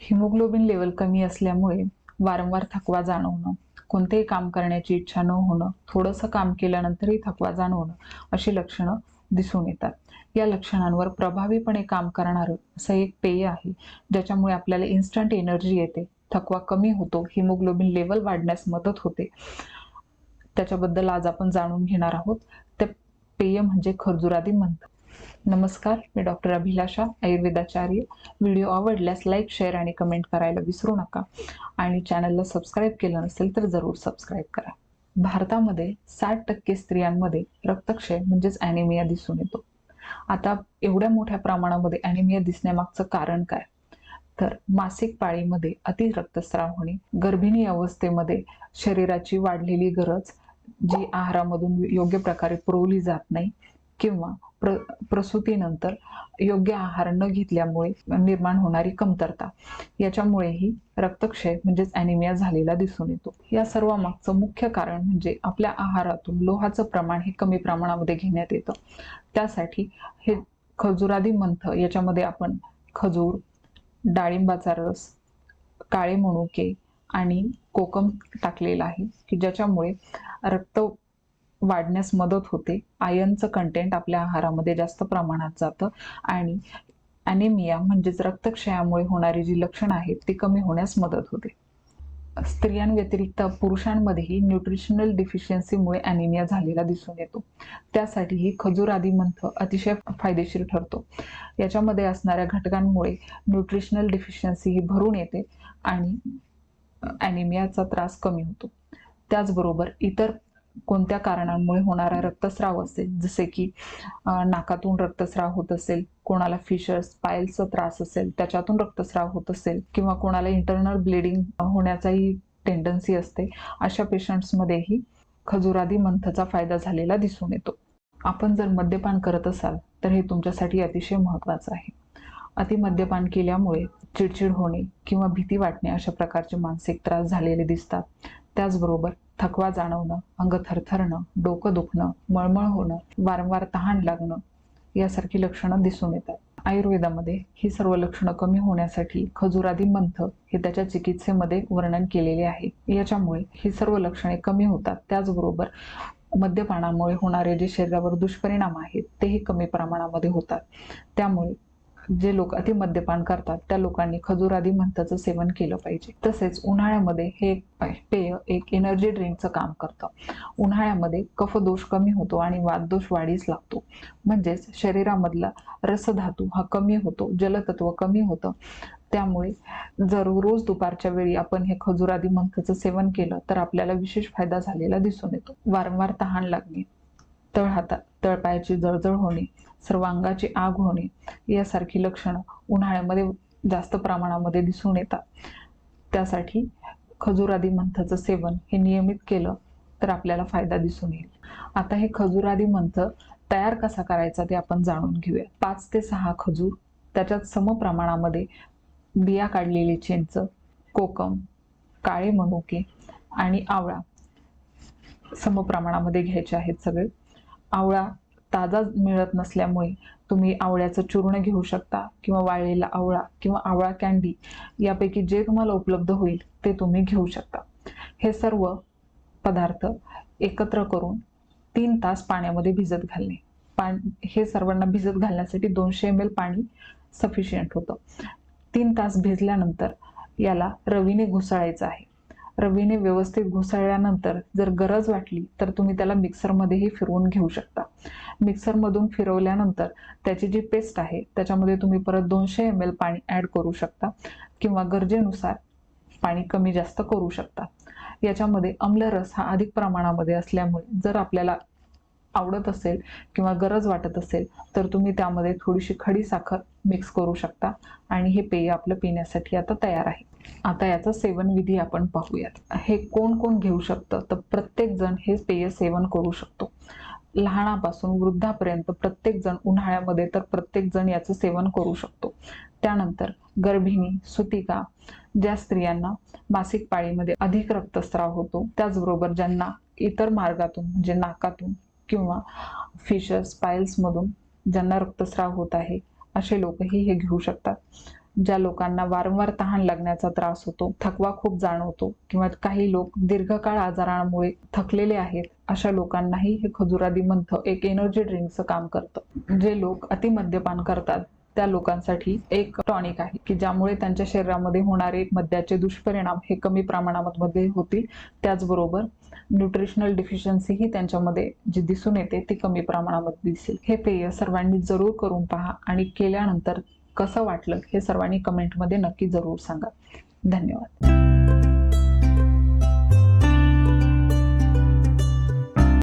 Haemoglobin level कमी असल्यामुळे वारंवार थकवा जाणवणं कोणतेही काम करण्याची इच्छा न होणं थोडंसं काम केल्यानंतरही थकवा जाणवणं अशी लक्षणं दिसून येतात. या लक्षणांवर प्रभावीपणे काम करणारं असं एक पेय आहे ज्याच्यामुळे आपल्याला इन्स्टंट एनर्जी येते. थकवा कमी होतो हिमोग्लोबिन लेवल वाढण्यास मदत होते. त्याच्याबद्दल आज आपण जाणून घेणार आहोत. ते पेय म्हणजे खर्जुरादी मंथ. नमस्कार मी डॉक्टर अभिलाषा आयुर्वेदाचार्य. व्हिडिओ आवडल्यास लाईक शेअर आणि कमेंट करायला विसरू नका. आणि चॅनलला सबस्क्राईब केलं नसेल तर जरूर सबस्क्राईब करा. भारतामध्ये साठ टक्के स्त्रियांमध्ये रक्तक्षय म्हणजेच ॲनिमिया दिसून येतो. आता एवढ्या मोठ्या प्रमाणामध्ये ॲनिमिया दिसण्यामागचं कारण काय? तर मासिक पाळीमध्ये अति रक्तस्राव होणे गर्भिणी अवस्थेमध्ये शरीराची वाढलेली गरज जी आहारामधून योग्य प्रकारे पुरवली जात नाही किंवा प्र प्रसूतीनंतर योग्य आहार न घेतल्यामुळे निर्माण होणारी कमतरता. याच्यामुळेही रक्तक्षय म्हणजेच ॲनिमिया झालेला दिसून येतो. या सर्व मागचं मुख्य कारण म्हणजे आपल्या आहारातून लोहाचं प्रमाण हे कमी प्रमाणामध्ये घेण्यात येतं. त्यासाठी हे खजुरादी मंथ याच्यामध्ये आपण खजूर डाळिंबाचा रस काळे मनुके आणि कोकम टाकलेला आहे की ज्याच्यामुळे रक्त वाढण्यास मदत होते. आयनचं कंटेंट आपल्या आहारामध्ये जास्त प्रमाणात जातं आणि ॲनिमिया म्हणजेच रक्तक्षयामुळे होणारी जी लक्षणं आहेत ती कमी होण्यास मदत होते. स्त्रियांव्यतिरिक्त पुरुषांमध्येही न्यूट्रिशनल डिफिशियन्सीमुळे ॲनिमिया झालेला दिसून येतो. त्यासाठीही खजूर आदी मंथ अतिशय फायदेशीर ठरतो. याच्यामध्ये असणाऱ्या घटकांमुळे न्यूट्रिशनल डिफिशियन्सी ही भरून येते आणि ॲनिमियाचा त्रास कमी होतो. त्याचबरोबर इतर कोणत्या कारणांमुळे होणारा रक्तस्राव असेल? जसे की नाकातून रक्तस्राव होत असेल कोणाला फिशर्स पायलचा त्रास असेल त्याच्यातून रक्तस्राव होत असेल किंवा कोणाला इंटरनल ब्लिडिंग होण्याचाही टेंडन्सी असते अशा पेशंट्समध्येही खजुरादी मंथचा फायदा झालेला दिसून येतो. आपण जर मद्यपान करत असाल तर हे तुमच्यासाठी अतिशय महत्त्वाचं आहे. अति मद्यपान केल्यामुळे चिडचिड होणे किंवा भीती वाटणे अशा प्रकारचे मानसिक त्रास झालेले दिसतात. त्याचबरोबर थकवा जाणवणं अंग थरथरणं डोकं दुखणं मळमळ होणं वारंवार तहान लागणं यासारखी लक्षणं दिसून येतात. आयुर्वेदामध्ये ही सर्व लक्षणं कमी होण्यासाठी खजुरादी मंथ हे त्याच्या चिकित्सेमध्ये वर्णन केलेले आहे. याच्यामुळे ही सर्व लक्षणे कमी होतात. त्याचबरोबर मद्यपानामुळे होणारे जे शरीरावर दुष्परिणाम आहेत तेही कमी प्रमाणामध्ये होतात. त्यामुळे जे लोक अति मद्यपान करतात त्या लोकांनी खजूर आदी मंथाचं सेवन केलं पाहिजे. तसेच उन्हाळ्यामध्ये हे पेय एक एनर्जी ड्रिंकचं काम करतं. उन्हाळ्यामध्ये कफदोष कमी होतो आणि वाददोष वाढीस लागतो. म्हणजेच शरीरामधला रसधातू हा कमी होतो जलतत्व कमी होतं. त्यामुळे जर रोज दुपारच्या वेळी आपण हे खजुरादी मंथाचं सेवन केलं तर आपल्याला विशेष फायदा झालेला दिसून येतो. वारंवार तहान लागणे. तळ हातात तळपायाची जळजळ होणे सर्व अंगाची आग होणे यासारखी लक्षणं उन्हाळ्यामध्ये जास्त प्रमाणामध्ये दिसून येतात. त्यासाठी खजुरादी मंथाचं सेवन हे नियमित केलं तर आपल्याला फायदा दिसून येईल. आता हे खजुरादी मंथ तयार कसा करायचा ते आपण जाणून घेऊया. पाच ते सहा खजूर त्याच्यात सम प्रमाणामध्ये बिया काढलेले चिंच कोकम काळे मनुके आणि आवळा सम प्रमाणामध्ये घ्यायचे आहेत सगळे. आवळा ताजा मिळत नसल्यामुळे तुम्ही आवळ्याचं चूर्ण घेऊ शकता किंवा वाळलेला आवळा किंवा आवळा कॅन्डी यापैकी जे तुम्हाला उपलब्ध होईल ते तुम्ही घेऊ शकता. हे सर्व पदार्थ एकत्र करून तीन तास पाण्यामध्ये भिजत घालणे. पाण हे सर्वांना भिजत घालण्यासाठी दोनशे एम एल पाणी सफिशियंट होतं. तीन तास भिजल्यानंतर याला रवीने घुसळायचं आहे. रवीने व्यवस्थित घुसळल्यानंतर जर गरज वाटली तर तुम्ही त्याला मिक्सरमध्येही फिरवून घेऊ शकता. मिक्सरमधून फिरवल्यानंतर त्याची जी पेस्ट आहे त्याच्यामध्ये तुम्ही परत दोनशे एम एल पाणी ॲड करू शकता किंवा गरजेनुसार पाणी कमी जास्त करू शकता. याच्यामध्ये अम्लरस हा अधिक प्रमाणामध्ये असल्यामुळे जर आपल्याला आवडत असेल किंवा गरज वाटत असेल तर तुम्ही त्यामध्ये थोडीशी खडी साखर मिक्स करू शकता. आणि हे पेय आपलं पिण्यासाठी आता तयार आहे. आता याचं सेवन विधी आपण पाहूयात. हे कोण कोण घेऊ शकतं? तर प्रत्येक जण हे पेय सेवन करू शकतो. लहानापासून वृद्धापर्यंत प्रत्येक जण उन्हाळ्यामध्ये तर प्रत्येक जण याचं सेवन करू शकतो. त्यानंतर गर्भिणी सुतिका ज्या स्त्रियांना मासिक पाळीमध्ये अधिक रक्तस्राव होतो त्याचबरोबर ज्यांना इतर मार्गातून म्हणजे नाकातून किंवा फिशर्स स्पाइल्समधून ज्यांना रक्तस्राव होत आहे असे लोकही हे घेऊ शकतात. ज्या लोकांना वारंवार तहान लागण्याचा त्रास होतो थकवा खूप जाणवतो किंवा काही लोक दीर्घकाळ आजारामुळे थकलेले आहेत अशा लोकांनाही हे खजुरादी मंथ एक एनर्जी ड्रिंकचं काम करतं. जे लोक अति मद्यपान करतात त्या लोकांसाठी एक टॉनिक आहे की ज्यामुळे त्यांच्या शरीरामध्ये होणारे मद्याचे दुष्परिणाम हे कमी प्रमाणामध्ये होतील. त्याचबरोबर न्यूट्रिशनल डिफिशियन्सी ही त्यांच्यामध्ये जी दिसून येते ती कमी प्रमाणामध्ये दिसेल. हे पेय सर्वांनी जरूर करून पहा आणि केल्यानंतर कसं वाटलं हे सर्वांनी कमेंटमध्ये नक्की जरूर सांगा. धन्यवाद.